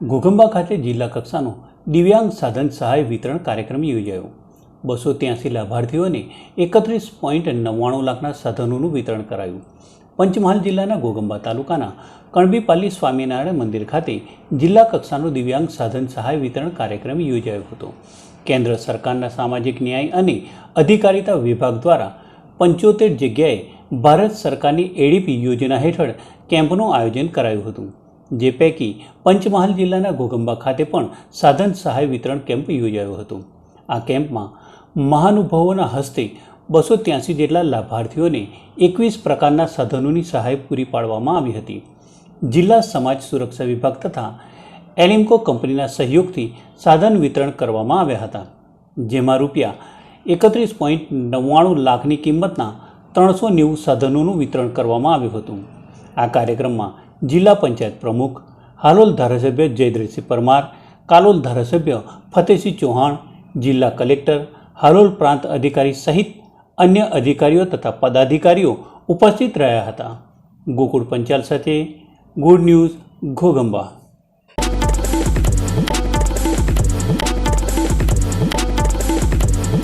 ઘોઘંબા ખાતે જિલ્લા કક્ષાનો દિવ્યાંગ સાધન સહાય વિતરણ કાર્યક્રમ યોજાયો. બસો ત્યાંસી લાભાર્થીઓને એકત્રીસ પોઈન્ટ નવ્વાણું લાખના સાધનોનું વિતરણ કરાયું. પંચમહાલ જિલ્લાના ગોગંબા તાલુકાના કણબીપાલી સ્વામિનારાયણ મંદિર ખાતે જિલ્લા કક્ષાનો દિવ્યાંગ સાધન સહાય વિતરણ કાર્યક્રમ યોજાયો હતો. કેન્દ્ર સરકારના સામાજિક ન્યાય અને અધિકારિતા વિભાગ દ્વારા પંચોતેર જગ્યાએ ભારત સરકારની એડીપી યોજના હેઠળ કેમ્પનું આયોજન કરાયું હતું. જે પૈકી પંચમહાલ જિલ્લાના ઘોગંબા ખાતે પણ સાધન સહાય વિતરણ કેમ્પ યોજાયો હતો. આ કેમ્પમાં મહાનુભાવોના હસ્તે બસો ત્યાંસી જેટલા લાભાર્થીઓને એકવીસ પ્રકારના સાધનોની સહાય પૂરી પાડવામાં આવી હતી. જિલ્લા સમાજ સુરક્ષા વિભાગ તથા એલિમ્કો કંપનીના સહયોગથી સાધન વિતરણ કરવામાં આવ્યા હતા. જેમાં રૂપિયા એકત્રીસ પોઈન્ટ નવ્વાણું લાખની કિંમતના ત્રણસો નેવું સાધનોનું વિતરણ કરવામાં આવ્યું હતું. આ કાર્યક્રમમાં જિલ્લા પંચાયત પ્રમુખ, હાલોલ ધારાસભ્ય જયદ્રસિંહ પરમાર, કાલોલ ધારાસભ્ય ફતેહસિંહ ચૌહાણ, જિલ્લા કલેક્ટર, હાલોલ પ્રાંત અધિકારી સહિત અન્ય અધિકારીઓ તથા પદાધિકારીઓ ઉપસ્થિત રહ્યા હતા. ગોકુળ પંચાલ સાથે ગુડ ન્યૂઝ ઘોગંબા